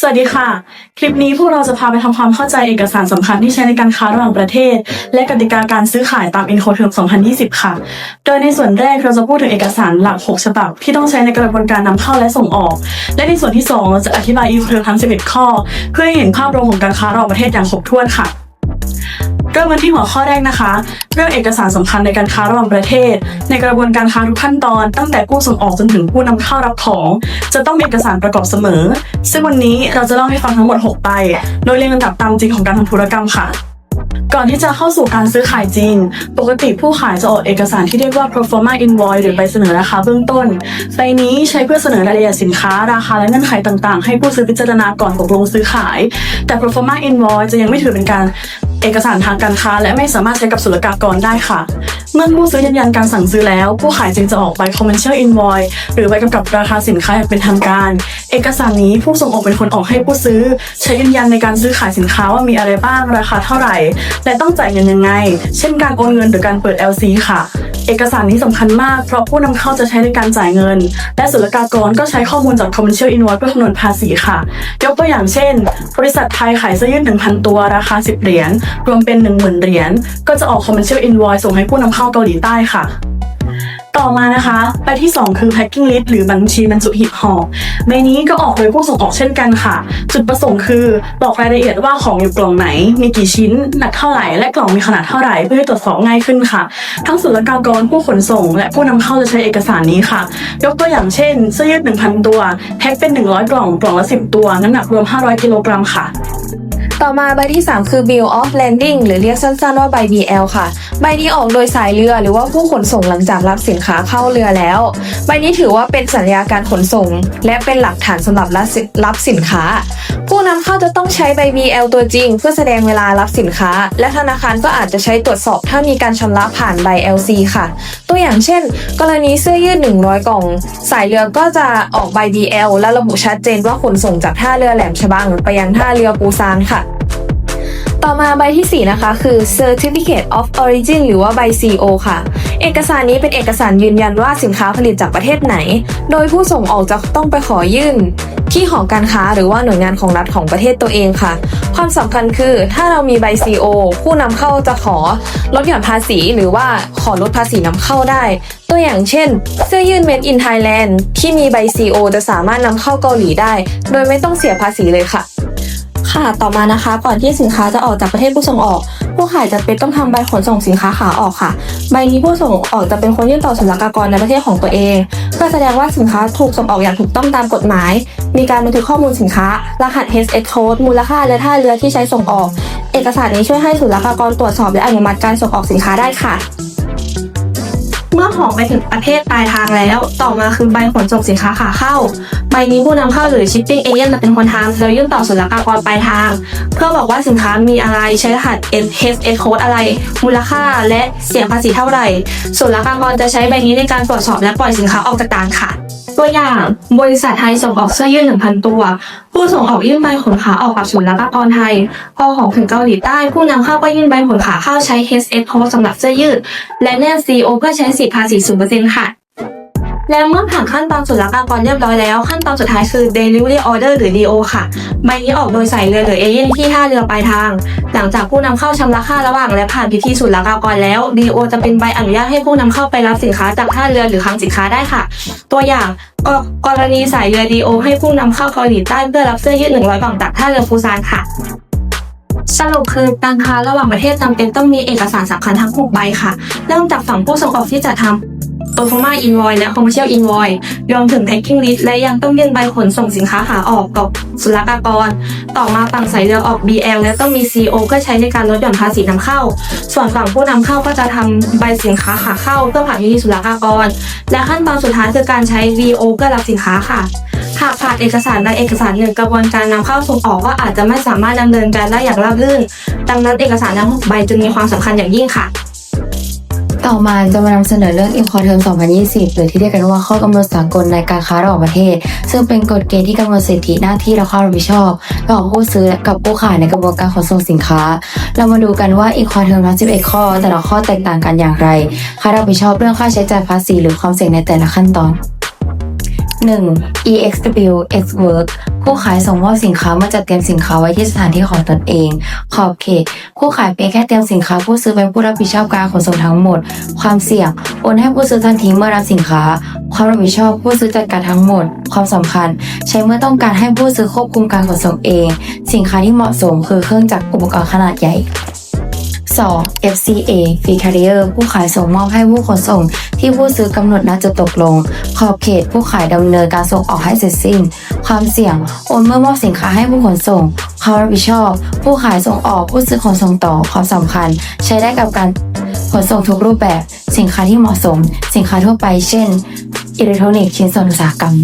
สวัสดีค่ะ คลิปนี้พวกเราจะพาไปทำความเข้าใจเอกสารสำคัญที่ใช้ในการค้าระหว่างประเทศ และกติกาการซื้อขายตาม Incoterm 2020 ค่ะ โดยในส่วนแรกเราจะพูดถึงเอกสารหลัก 6 ฉบับ ที่ต้องใช้ในกระบวนการนำเข้าและส่งออก และในส่วนที่ 2 เราจะอธิบาย Incoterm ทั้ง 11 ข้อ เพื่อให้เห็นภาพรวมของการค้าระหว่างประเทศอย่างครบถ้วนค่ะ เริ่มกันที่หัวข้อแรกนะคะ เรื่องเอกสารสำคัญในการค้าระหว่างประเทศ ในกระบวนการค้าทุกขั้นตอน ตั้งแต่ผู้ส่งออกจนถึงผู้นำเข้ารับของ จะต้องมีเอกสารประกอบเสมอ ซึ่งวันนี้เราจะเล่าให้ฟังทั้งหมด 6 ไป โดยเรียงลำดับตามจริงของการทำธุรกรรมค่ะ ก่อนที่จะเข้าสู่การซื้อขายจริง ปกติผู้ขายจะออกเอกสารที่เรียกว่า pro forma invoice หรือใบเสนอราคาเบื้องต้น ใบนี้ใช้เพื่อเสนอรายละเอียดสินค้า ราคาและเงื่อนไขต่างๆ ให้ผู้ซื้อพิจารณาก่อนตกลงซื้อขาย แต่ pro forma invoice จะยังไม่ถือเป็นการเอกสารทางการค้า และไม่สามารถใช้กับศุลกากรได้ค่ะ เมื่อผู้ซื้อยืนยันการสั่งซื้อแล้ว ผู้ขายจึงจะออกใบ commercial invoice หรือใบกำกับราคาสินค้าอย่างเป็นทางการ เอกสารนี้ผู้ส่งออกเป็นคนออกให้ผู้ซื้อ ใช้ยืนยันในการซื้อขายสินค้าว่ามีอะไรบ้างราคาเท่าไหร่ และต้องจ่ายเงินยังไง เช่นการโอนเงินหรือการเปิด LC ค่ะ เอกสารนี้สำคัญมากเพราะผู้นำเข้าจะใช้ในการจ่ายเงิน และศุลกากรก็ใช้ข้อมูลจาก commercial invoice เพื่อคำนวณภาษีค่ะ ยกตัวอย่างเช่น บริษัทไทยขายเสื้อยืด1,000 ตัวราคา 10 เหรียญรวมเป็น 10,000เหรียญก็จะออก commercial invoice ส่งให้ผู้นำเข้าเกาหลีใต้ค่ะ ต่อมานะคะ ไปที่ 2 คือ packing list หรือบัญชีบรรจุหีบห่อใบนี้ก็ออกโดยผู้ส่งออกเช่นกันค่ะ จุดประสงค์คือบอกรายละเอียดว่าของอยู่กล่องไหน มีกี่ชิ้น หนักเท่าไหร่ และกล่องมีขนาดเท่าไหร่ เพื่อให้ตรวจสอบง่ายขึ้นค่ะ ทั้งศุลกากรผู้ขนส่ง และผู้นำเข้าจะใช้เอกสารนี้ค่ะ ยกตัวอย่างเช่นเสื้อยืด 1,000 ตัว แพ็คเป็น 100 กล่อง กล่องละ 10 ตัว น้ำหนักรวม 500 กิโลกรัมค่ะ ต่อมาใบที่ 3 คือ bill of landing หรือเรียกสั้นๆว่าใบ BL ค่ะ ใบนี้ออกโดยสายเรือหรือว่าผู้ขนส่งหลังจากรับสินค้าเข้าเรือแล้ว ใบนี้ถือว่าเป็นสัญญาการขนส่ง และเป็นหลักฐานสำหรับรับสินค้า ผู้นำเข้าจะต้องใช้ใบ BL ตัวจริง เพื่อแสดงเวลารับสินค้า และธนาคารก็อาจจะใช้ตรวจสอบถ้ามีการชำระผ่านใบ LC ค่ะ ตัวอย่างเช่น กรณีเสื้อยืด 100 กล่อง สายเรือก็จะออกใบ BL และระบุชัดเจนว่าขนส่งจากท่าเรือแหลมฉบังไปยังท่าเรือปูซานค่ะ ต่อมาใบที่ 4 นะคะ คือ Certificate of Origin หรือว่าใบ CO ค่ะ เอกสารนี้เป็นเอกสารยืนยันว่าสินค้าผลิตจากประเทศไหน โดยผู้ส่งออกจะต้องไปขอยื่น ที่หอการค้าหรือว่าหน่วยงานของรัฐของประเทศตัวเองค่ะ ความสำคัญคือถ้าเรามีใบ CO ผู้นำเข้าจะขอลดหย่อนภาษีหรือว่าขอลดภาษีนำเข้าได้ ตัวอย่างเช่น เสื้อยืด Made in Thailand ที่มีใบ CO จะสามารถนำเข้าเกาหลีได้ โดยไม่ต้องเสียภาษีเลยค่ะ ค่ะ ต่อมานะคะ ก่อนที่สินค้าจะออกจากประเทศผู้ส่งออก ผู้ขายจะเป็นต้องทำใบขนส่งสินค้าขาออกค่ะ ใบนี้ผู้ส่งออกจะเป็นคนยื่นต่อศุลกากรในประเทศของตัวเอง เพื่อแสดงว่าสินค้าถูกส่งออกอย่างถูกต้องตามกฎหมาย มีการบันทึกข้อมูลสินค้ารหัส HX code มูลค่าและท่าเรือที่ใช้ส่งออก เอกสารนี้ช่วยให้ศุลกากรตรวจสอบและอนุมัติการส่งออกสินค้าได้ค่ะ เมื่อของไปถึงประเทศปลายทางแล้ว ต่อมาคือใบขนส่งสินค้าขาเข้า ใบนี้ผู้นำเข้าหรือ shipping agent จะเป็นคนทำแล้วยื่นต่อศุลกากรปลายทาง เพื่อบอกว่าสินค้ามีอะไรใช้รหัส HSS code อะไร มูลค่าและเสียภาษีเท่าไหร่ศุลกากรจะใช้ใบนี้ในการตรวจสอบและปล่อยสินค้าออกจากด่านค่ะ ตัวอย่างบริษัทไทยส่งออกเสื้อยืด1,000 ตัว ผู้ส่งออกยื่นใบขนขาออกกับศุลกากรไทย พอของถึงเกาหลีใต้ ผู้นำเข้าก็ยื่นใบขนขาเข้าใช้ HSS code สำหรับเสื้อยืด และแนบ CO เพื่อใช้สิทธิภาษี0%ค่ะ และเมื่อผ่านขั้นตอนศุลกากรเรียบร้อยแล้ว ขั้นตอนสุดท้ายคือ delivery order หรือ DO ค่ะ ใบนี้ออกโดยใสายเรือหรือเอเย่นที่ท่าเรือปลายทาง หลังจากผู้นำเข้าชำระค่าระหว่าง และผ่านพิธีศุลกากรแล้ว DO จะเป็นใบอนุญาตให้ผู้นำเข้าไปรับสินค้าจากท่าเรือหรือคลังสินค้าได้ค่ะ ตัวอย่างกกรณีสายเรือ DO ให้ผู้นำเข้าเกาหลีใต้เพื่อรับเสื้อยืด100กล่องจากท่าเรือฟูซานค่ะ สรุปคือการค้าระหว่างประเทศจำเป็นต้องมีเอกสารสำคัญทั้ง 6 ใบค่ะ เริ่มจากฝั่งผู้ส่งออกที่จะทำ p e r f o r m a invoice และ commercial invoice รวมถึง packing list และยังต้องยื่นใบขนส่งสินค้าขาออกกับศุลกากร ต่อมาฝั่งสายเรือออก BL และต้องมี CO เพื่อใช้ในการลดหย่อนภาษีนำเข้า ส่วนฝั่งผู้นำเข้าก็จะทำใบสินค้าขาเข้าเพื่อผ่านพิธีศุลกากร และขั้นตอนสุดท้ายคือการใช้ VO เพื่อรับสินค้าค่ะหากขาดเอกสารใดเอกสารหนึ่งกระบวนการนำเข้าส่งออกก็อาจจะไม่สามารถดำเนินการได้อย่างราบรื่น ดังนั้นเอกสารทั้งหกใบจึงมีความสำคัญอย่างยิ่งค่ะ ต่อมาจะมานำเสนอเรื่อง Incoterm 2020 หรือที่เรียกกันว่าข้อกำหนดสากลในการค้าระหว่างประเทศ ซึ่งเป็นกฎเกณฑ์ที่กำหนดสิทธิหน้าที่และความรับผิดชอบระหว่างผู้ซื้อกับผู้ขายในกระบวนการขนส่งสินค้า เรามาดูกันว่า Incoterm ทั้ง11 ข้อ แต่ละข้อแตกต่างกันอย่างไรใครรับผิดชอบเรื่องค่าใช้จ่ายภาษีหรือความเสี่ยงในแต่ละขั้นตอน 1. EXW X Work ผู้ขายส่งมอบสินค้ามาจัดเตรียมสินค้าไว้ที่สถานที่ของตนเอง ขอบเขต ผู้ขายเพียงแค่เตรียมสินค้าผู้ซื้อเป็นผู้รับผิดชอบการขนส่งทั้งหมด ความเสี่ยง โอนให้ผู้ซื้อทันทีเมื่อรับสินค้า ความรับผิดชอบผู้ซื้อจัดการทั้งหมด ความสำคัญ ใช้เมื่อต้องการให้ผู้ซื้อควบคุมการขนส่งเอง สินค้าที่เหมาะสมคือเครื่องจักรอุปกรณ์ขนาดใหญ่ 2. FCA Free Carrier ผู้ขายส่งมอบให้ผู้ขนส่ง ที่ผู้ซื้อกำหนดนัดจะตกลง ขอบเขตผู้ขายดำเนินการส่งออกให้เสร็จสิ้น ความเสี่ยง โอนเมื่อมอบสินค้าให้ผู้ขนส่งความรับผิดชอบ ผู้ขายส่งออกผู้ซื้อขนส่งต่อความสำคัญ ใช้ได้กับการขนส่งทุกรูปแบบ สินค้าที่เหมาะสม สินค้าทั่วไป เช่นอิเล็กทรอนิกส์ชิ้นส่วนอุตสาหกรรม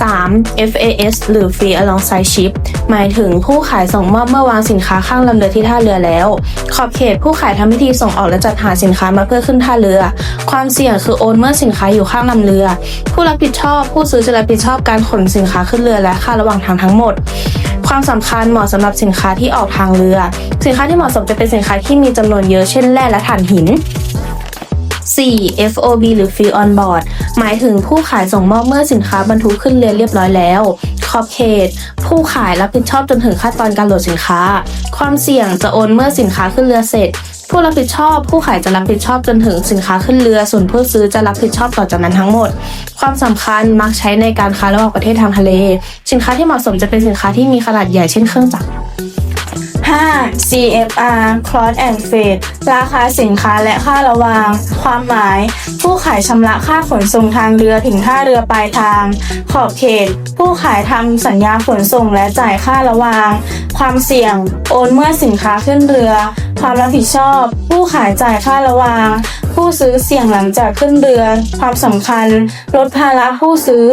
3. FAS หรือ Free Alongside Ship หมายถึงผู้ขายส่งมอบเมื่อวางสินค้าข้างลำเรือที่ท่าเรือแล้ว ขอบเขตผู้ขายทำพิธีส่งออกและจัดหาสินค้ามาเพื่อขึ้นท่าเรือ ความเสี่ยงคือโอนเมื่อสินค้าอยู่ข้างลำเรือ ผู้รับผิดชอบผู้ซื้อจะรับผิดชอบการขนสินค้าขึ้นเรือและค่าระหว่างทางทั้งหมด ความสำคัญเหมาะสำหรับสินค้าที่ออกทางเรือ สินค้าที่เหมาะสมจะเป็นสินค้าที่มีจำนวนเยอะเช่นแร่และถ่านหิน 4. FOB หรือ Free on Board หมายถึงผู้ขายส่งมอบเมื่อสินค้าบรรทุกขึ้นเรือเรียบร้อยแล้วขอบเขต ผู้ขายรับผิดชอบจนถึงขั้นตอนการโหลดสินค้า ความเสี่ยงจะโอนเมื่อสินค้าขึ้นเรือเสร็จ ผู้รับผิดชอบ ผู้ขายจะรับผิดชอบจนถึงสินค้าขึ้นเรือ ส่วนผู้ซื้อจะรับผิดชอบต่อจากนั้นทั้งหมด ความสำคัญมักใช้ในการค้าระหว่างประเทศทางทะเล สินค้าที่เหมาะสมจะเป็นสินค้าที่มีขนาดใหญ่เช่นเครื่องจักร 5. CFR Cross and Freight ราคาสินค้าและค่าระวาง ความหมาย ผู้ขายชำระค่าขนส่งทางเรือถึงท่าเรือปลายทาง ขอบเขต ผู้ขายทำสัญญาขนส่งและจ่ายค่าระวาง ความเสี่ยง โอนเมื่อสินค้าขึ้นเรือ ความรับผิดชอบ ผู้ขายจ่ายค่าระวาง ผู้ซื้อเสี่ยงหลังจากขึ้นเรือ ความสำคัญ ลดภาระผู้ซื้อ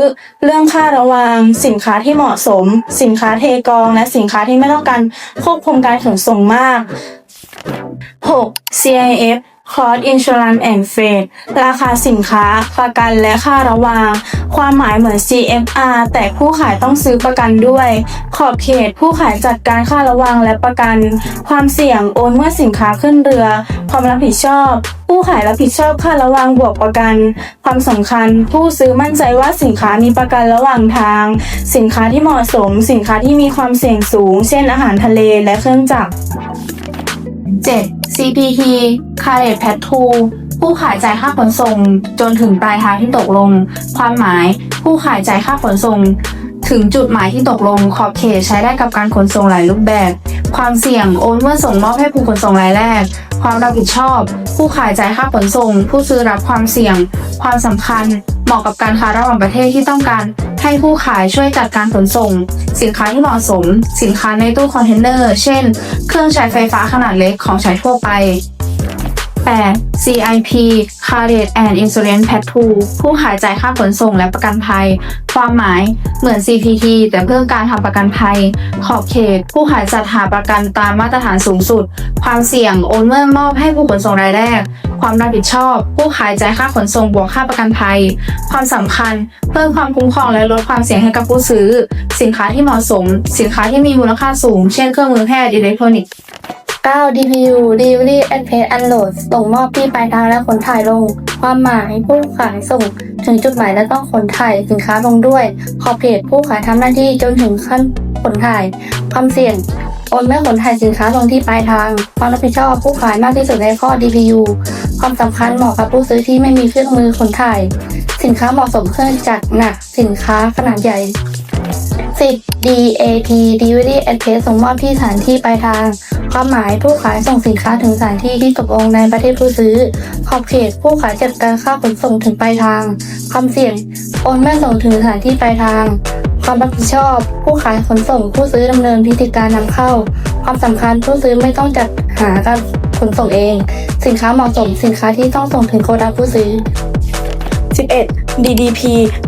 เรื่องค่าระวาง สินค้าที่เหมาะสม สินค้าเทกอง และสินค้าที่ไม่ต้องการควบคุมการขนส่งมาก 6. CIF Cross Insurance and Freight ราคาสินค้า ประกันและค่าระวาง ความหมายเหมือน CFR แต่ผู้ขายต้องซื้อประกันด้วย ขอบเขตผู้ขายจัดการค่าระวางและประกัน ความเสี่ยงโอนเมื่อสินค้าขึ้นเรือ ความรับผิดชอบ ผู้ขายรับผิดชอบค่าระวางบวกประกัน ความสำคัญ ผู้ซื้อมั่นใจว่าสินค้ามีประกันระหว่างทาง สินค้าที่เหมาะสม สินค้าที่มีความเสี่ยงสูง เช่นอาหารทะเลและเครื่องจักร 7. CPT c a r e t p a t 2ผู้ขายจ่ายค่าขนส่ง จนถึงปลายทางที่ตกลง ความหมายผู้ขายจ่ายค่าขนส่ง ถึงจุดหมายที่ตกลงขอบเขตใช้ได้กับการขนส่งหลายรูปแบบ ความเสี่ยงโอนเมื่อส่งมอบให้ผู้ขนส่งรายแรก ความรับผิดชอบ ผู้ขายจ่ายค่าขนส่ง ผู้ซื้อรับความเสี่ยง ความสำคัญ เหมาะกับการค้าระหว่างประเทศที่ต้องการ ให้ผู้ขายช่วยจัดการขนส่ง สินค้าที่เหมาะสม สินค้าในตู้คอนเทนเนอร์ เช่น เครื่องใช้ไฟฟ้าขนาดเล็กของใช้ทั่วไป 8. CIP Credit and Insurance p a t 2ผู้ขายจ่ายค่าขนส่งและประกันภัย ความหมายเหมือน CPT แต่เพื่อการทำประกันภัย ขอบเขต ผู้ขายจัดหาประกันตามมาตรฐานสูงสุด ความเสี่ยงโอนเมื่อมอบให้ผู้ขนส่งรายแรก ความรับผิดชอบ ผู้ขายจ่ายค่าขนส่งบวกค่าประกันภัย ความสำคัญ เพิ่มความคุ้มครองและลดความเสี่ยงให้กับผู้ซื้อ สินค้าที่เหมาะสม สินค้าที่มีมูลค่าสูง เช่นเครื่องมือแพทย์อิเล็กทรอนิกส์ 9 DPU Delivery and Pay Unload ส่งมอบที่ปลายทางและขนถ่ายลง ความหมายผู้ขายส่งถึงจุดหมายและต้องขนถ่ายสินค้าลงด้วย ขอบเขตผู้ขายทำหน้าที่จนถึงขั้นขนถ่าย ความเสี่ยงโอนไม่ขนถ่ายสินค้าลงที่ปลายทาง ความรับผิดชอบผู้ขายมากที่สุดในข้อ DPU ความสำคัญเหมาะกับผู้ซื้อที่ไม่มีเครื่องมือขนถ่าย สินค้าเหมาะสมเครื่องจักรหนักสินค้าขนาดใหญ่ 10 DAT Delivery and Pay ส่งมอบที่สถานที่ปลายทาง ความหมายผู้ขายส่งสินค้าถึงสถานที่ที่ตกลงในประเทศผู้ซื้อ ขอบเขตผู้ขายจัดการค่าขนส่งถึงปลายทาง ความเสี่ยงโอนไม่ส่งถึงสถานที่ปลายทาง ความรับผิดชอบ ผู้ขายขนส่งผู้ซื้อดำเนินพิธีการนำเข้า ความสำคัญผู้ซื้อไม่ต้องจัดหาการขนส่งเอง สินค้าเหมาะสมสินค้าที่ต้องส่งถึงโกดังผู้ซื้อ 11. DDP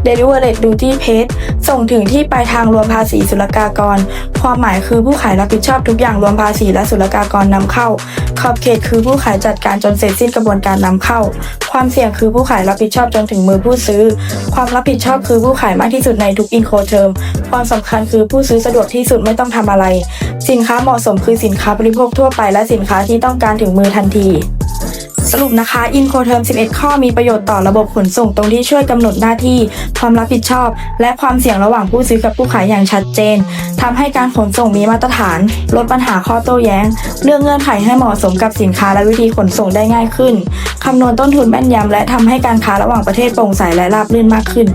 Delivered Duty Paid ส่งถึงที่ปลายทางรวมภาษีศุลกากร ความหมายคือผู้ขายรับผิดชอบทุกอย่างรวมภาษีและศุลกากรนำเข้า ขอบเขตคือผู้ขายจัดการจนเสร็จสิ้นกระบวนการนำเข้า ความเสี่ยงคือผู้ขายรับผิดชอบจนถึงมือผู้ซื้อ ความรับผิดชอบคือผู้ขายมากที่สุดในทุกอินโคเทอมความสำคัญคือผู้ซื้อสะดวกที่สุดไม่ต้องทำอะไร สินค้าเหมาะสมคือสินค้าบริโภคทั่วไปและสินค้าที่ต้องการถึงมือทันที สรุปนะคะอินโคเทอม 11 ข้อมีประโยชน์ต่อระบบขนส่งตรงที่ช่วยกำหนดหน้าที่ ความรับผิดชอบ และความเสี่ยงระหว่างผู้ซื้อกับผู้ขายอย่างชัดเจนทำให้การขนส่งมีมาตรฐาน ลดปัญหาข้อโต้แย้ง เลือกเงื่อนไขให้เหมาะสมกับสินค้าและวิธีขนส่งได้ง่ายขึ้นคำนวณต้นทุนแม่นยำและทำให้การค้าระหว่างประเทศโปร่งใสและราบรื่นมากขึ้น